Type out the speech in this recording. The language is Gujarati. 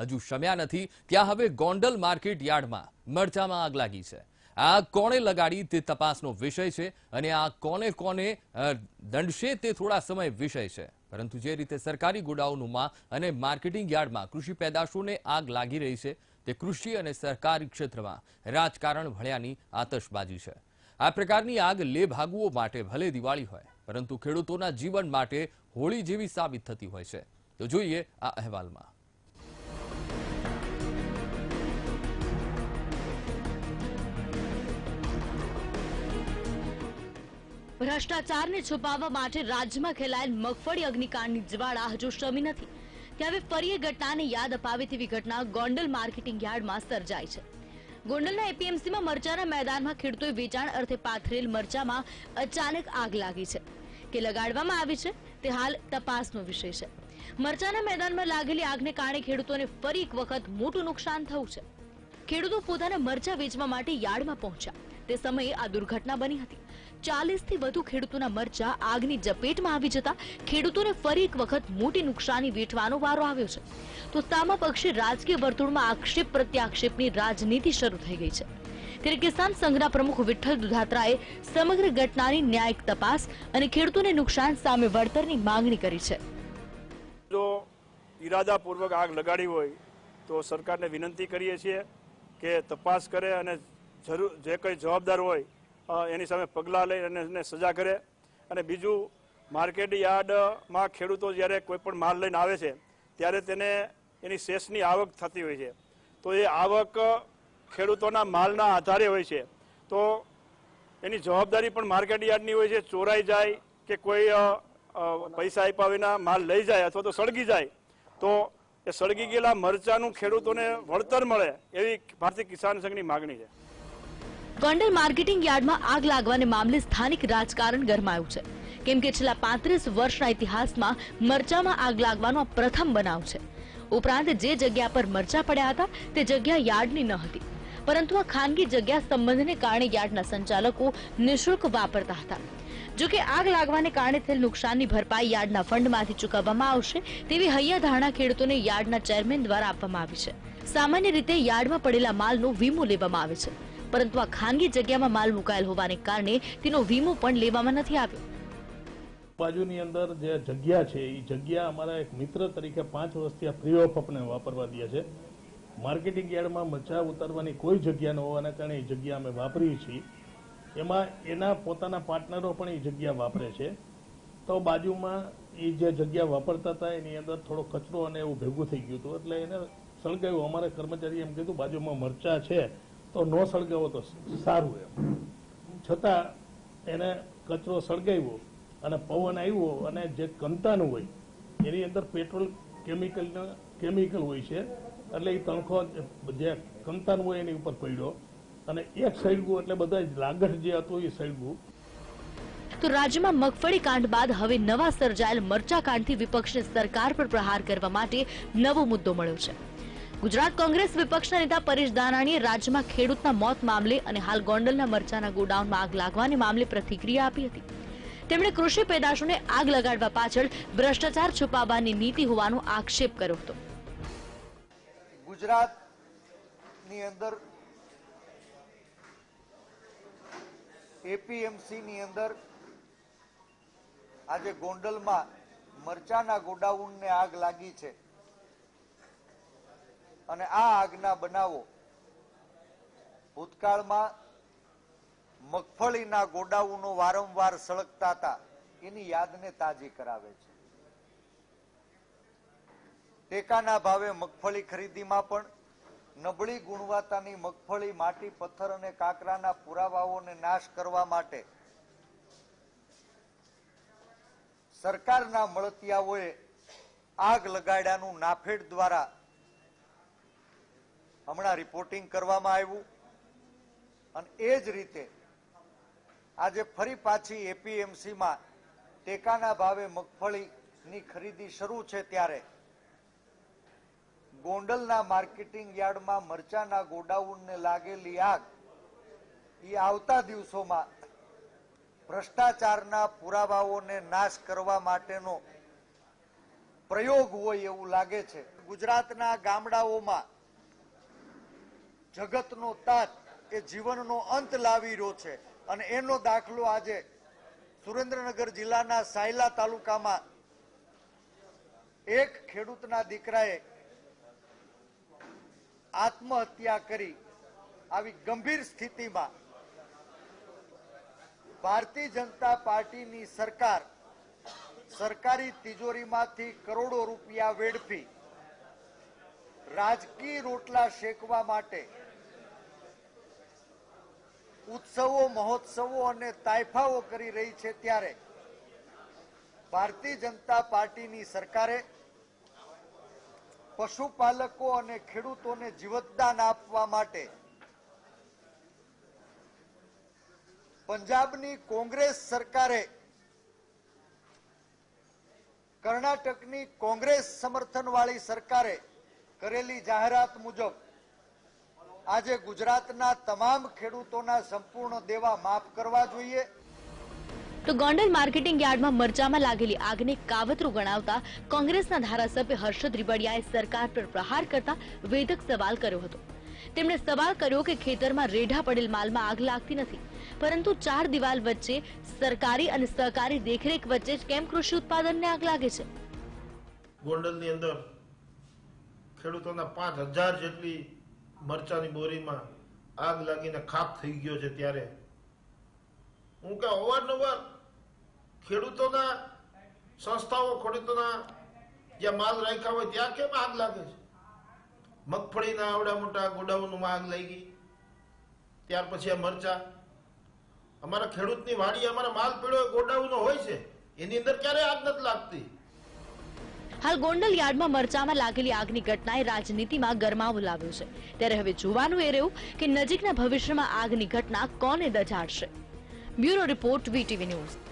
હજુ શમ્યા નથી. ત્યાં હવે ગોંડલ માર્કેટ યાર્ડમાં મરચામાં આગ લાગી છે. આ કોણે લગાડી તે તપાસનો વિષય છે અને આ કોને કોને દંડશે તે થોડા સમય વિષય છે. પરંતુ જે રીતે સરકારી ગોડાઉનોમાં અને માર્કેટિંગ યાર્ડમાં કૃષિ પેદાશોને આગ લાગી રહી છે, તે કૃષિ અને સરકારી ક્ષેત્રમાં રાજકારણ ભળ્યાની આતશબાજી છે. આ પ્રકારની આગ લેભાગુઓ માટે ભલે દિવાળી હોય, પરંતુ ખેડૂતોના જીવન માટે હોળી જેવી સાબિત થતી હોય છે. તો જોઈએ આ અહેવાલમાં. ભ્રષ્ટાચારને છુપાવવા માટે રાજ્યમાં ખેલાયેલ મગફળી અગ્નિકાંડની જ્વાળા હજુ શમી નથી. ત્યારે ફરી એ ઘટનાને યાદ અપાવે તેવી ઘટના ગોંડલ માર્કેટિંગ યાર્ડમાં સર્જાઈ છે. ગોંડલના એપીએમસીમાં મરચાના મેદાનમાં ખેડૂતોએ વેચાણ અર્થે પાથરેલ મરચામાં અચાનક આગ લાગી છે. કે લગાડવામાં આવી છે તે હાલ તપાસનો વિષય છે. મરચાના મેદાનમાં લાગેલી આગને કારણે ખેડૂતોને ફરી એક વખત મોટું નુકસાન થયું છે. ખેડૂતો પોતાના મરચા વેચવા માટે યાર્ડમાં પહોંચ્યા. તે સમયે આ દુર્ઘટના બની હતી. ચાલીસથી વધુ ખેડૂતોના મરચા આગની ઝપેટમાં આવી જતા ખેડૂતોને ફરી એક વખત મોટી નુકસાની વેઠવાનો વારો આવ્યો છે. તો સામા પક્ષે રાજકીય વર્તુળમાં આક્ષેપ પ્રત્યાક્ષેપની રાજનીતિ શરૂ થઈ ગઈ છે. ત્યારે કિસાન સંઘના પ્રમુખ વિઠ્ઠલ દુધાત્રાએ સમગ્ર ઘટનાની ન્યાયિક તપાસ અને ખેડૂતોને નુકસાન સામે વળતરની માંગણી કરી છે. જો ઈરાદાપૂર્વક આગ લગાડી હોય તો સરકારને વિનંતી કરીએ છીએ કે તપાસ કરે અને જરૂર જે કંઈ જવાબદાર હોય એની સામે પગલાં લઈ અને એને સજા કરે. અને બીજું, માર્કેટ યાર્ડમાં ખેડૂતો જ્યારે કોઈ પણ માલ લઈને આવે છે, ત્યારે તેને એની શેષની આવક થતી હોય છે. તો એ આવક ખેડૂતોના માલના આધારે હોય છે. તો એની જવાબદારી પણ માર્કેટ યાર્ડની હોય છે, ચોરાઈ જાય કે કોઈ પૈસા આપ્યા વિના માલ લઈ જાય અથવા તો સળગી જાય. તો એ સળગી ગયેલા મરચાનું ખેડૂતોને વળતર મળે એવી ભારતીય કિસાન સંઘની માગણી છે. ગોંડલ માર્કેટિંગ યાર્ડમાં આગ લાગવાને મામલે સ્થાનિક રાજકારણ ગરમાયું છે. કેમ કે છેલ્લા પાંત્રીસ વર્ષના ઇતિહાસમાં મરચામાં આગ લાગવાનો પ્રથમ બનાવ છે. ઉપરાંત જે જગ્યા પર મરચા પડ્યા હતા, તે જગ્યા યાર્ડની ન હતી. પરંતુ આ ખાનગી જગ્યા સંબંધને કારણે યાર્ડના સંચાલકો નિઃશુલ્ક વાપરતા હતા. જો કે આગ લાગવાને કારણે થયેલ નુકસાનની ભરપાઈ યાર્ડના ફંડમાંથી ચૂકવવામાં આવશે, તેવી હૈયા ધારણા ખેડૂતોને યાર્ડના ચેરમેન દ્વારા આપવામાં આવી છે. સામાન્ય રીતે યાર્ડમાં પડેલા માલનો વીમો લેવામાં આવે છે. પરંતુ આ ખાનગી જગ્યામાં માલ મુકાયેલ હોવાને કારણે તેનો વીમો પણ લેવામાં નથી આવ્યો. બાજુની અંદર જે જગ્યા છે એ જગ્યા અમારા એક મિત્ર તરીકે પાંચ વર્ષથી આ ફ્રી ઓફ આપણે વાપરવા દે છે. માર્કેટિંગ યાર્ડમાં મજા ઉતારવાની કોઈ જગ્યા ન હોવાના કારણે એ જગ્યા અમે વાપરીએ છીએ. એમાં એના પોતાના પાર્ટનરો પણ એ જગ્યા વાપરે છે. તો બાજુમાં એ જે જગ્યા વાપરતા હતા, એની અંદર થોડો કચરો અને એવું ભેગું થઈ ગયું હતું. એટલે એને સળગાવ્યું. અમારા કર્મચારીએ એમ કીધું, બાજુમાં મરચા છે. તો ન સળગાવો તો સારું એમ. છતાં એને કચરો સળગાવ્યો અને પવન આવ્યો અને જે કંતાનું હોય, એની અંદર પેટ્રોલ કેમિકલ કેમિકલ હોય છે, એટલે એ તણખો જે કંતાનું હોય એની ઉપર પડ્યો. અને એક સળગું એટલે બધા લાગઠ જે હતું એ સળગું તો રાજ્યમાં મગફળી કાંડ બાદ હવે નવા સર્જાયેલ મરચા કાંડથી વિપક્ષને સરકાર પર પ્રહાર કરવા માટે નવો મુદ્દો મળ્યો છે. ગુજરાત કોંગ્રેસ વિપક્ષના નેતા પરેશ દાનાણીએ રાજ્યમાં ખેડૂતના મોત મામલે અને હાલ ગોંડલના મરચાના ગોડાઉનમાં આગ લાગવાને મામલે પ્રતિક્રિયા આપી હતી. તેમણે કૃષિ પેદાશોને આગ લગાડવા પાછળ ભ્રષ્ટાચાર છુપાવવાની નીતિ હોવાનો આક્ષેપ કર્યો હતો. ગુજરાતની અંદર એપીએમસી ની અંદર આજે ગોંડલમાં મરચાના ગોડાઉનને આગ લાગી છે. અને આ આગના બનાવો. ભૂતકાળમાં મગફળીના ગોડાઉનો વારંવાર સળગતા હતા. એની યાદને તાજી કરાવે છે. ટેકાના ભાવે મગફળી ખરીદીમાં પણ નબળી ગુણવત્તાની મગફળી માટી, પથ્થર અને કાકરાના પુરાવાઓને નાશ કરવા માટે સરકારના મળતિયાઓએ આગ લગાડ્યાનું નાફેડ દ્વારા હમણાં રિપોર્ટિંગ કરવામાં આવ્યું. અને એ જ રીતે આજે ફરી પાછી એપીએમસીમાં ટેકાના ભાવે મગફળીની ખરીદી શરૂ છે ત્યારે ગોંડલના માર્કેટિંગ યાર્ડમાં મરચાના ગોડાઉનને લાગેલી આગ એ આવતા દિવસોમાં ભ્રષ્ટાચારના પુરાવાઓને નાશ કરવા માટેનો પ્રયોગ હોય એવું લાગે છે. ગુજરાતના ગામડાઓમાં જગતનો તાત એ જીવનનો અંત લાવી રહ્યો છે. અને એનો દાખલો આજે સુરેન્દ્રનગર જિલ્લાના સાયલા તાલુકામાં એક ખેડૂતના દીકરાએ આત્મહત્યા કરી. આવી ગંભીર સ્થિતિમાં ભારતીય જનતા પાર્ટીની સરકાર સરકારી તિજોરીમાંથી કરોડો રૂપિયા વેડફી રાજકીય રોટલા શેકવા માટે ઉત્સવો, મહોત્સવો અને તાયફાઓ કરી રહી છે ત્યારે ભારતીય જનતા પાર્ટીની સરકારે પશુપાલકો અને ખેડૂતોને જીવતદાન આપવા માટે પંજાબની કોંગ્રેસ સરકારે કર્ણાટકની કોંગ્રેસ સમર્થનવાળી સરકારે કરેલી જાહેરાત મુજબ આજે ગુજરાતના તમામ ખેડૂતોના સંપૂર્ણ દેવા માફ કરવા જોઈએ. તો ગોંડલ માર્કેટિંગ યાર્ડમાં મરચામાં લાગેલી આગને કાવતરું ગણાવતા કોંગ્રેસના ધારાસભ્ય હર્ષદ રીબડિયાએ સરકાર પર પ્રહાર કરતા વેધક સવાલ કર્યો હતો. તેમણે સવાલ કર્યો કે ખેતરમાં રેઢા પડેલ માલમાં આગ લાગતી નથી પરંતુ ચાર દિવાલ વચ્ચે સરકારી અને સહકારી દેખરેખ વચ્ચે જ કેમ કૃષિ ઉત્પાદનને આગ લાગે છે? ગોંડલની અંદર ખેડૂતોના પાંચ હજાર જેટલી મરચાની બોરીમાં આગ લાગીને ખાપ થઈ ગયો છે ત્યારે. હું કે અવારનવાર ખેડૂતોના સંસ્થાઓ, ખેડૂતોના જ્યાં માલ રાખ્યા હોય ત્યાં કેમ આગ લાગે છે? મગફળીના આવડા મોટા ગોડાઉનમાં આગ લાગી ત્યાર પછી આ મરચા. અમારા ખેડૂતની વાડી, અમારા માલ પીળો ગોડાઉનો હોય છે. એની અંદર ક્યારે આગ નથી લાગતી. હાલ ગોંડલ યાર્ડમાં મરચામાં લાગેલી આગની ઘટનાએ રાજનીતિમાં ગરમાવો લાવ્યો છે. ત્યારે હવે જોવાનું એ રહ્યું કે નજીકના ભવિષ્યમાં આગની ઘટના કોને દજાડશે બ્યુરો રિપોર્ટ વીટીવી ન્યૂઝ.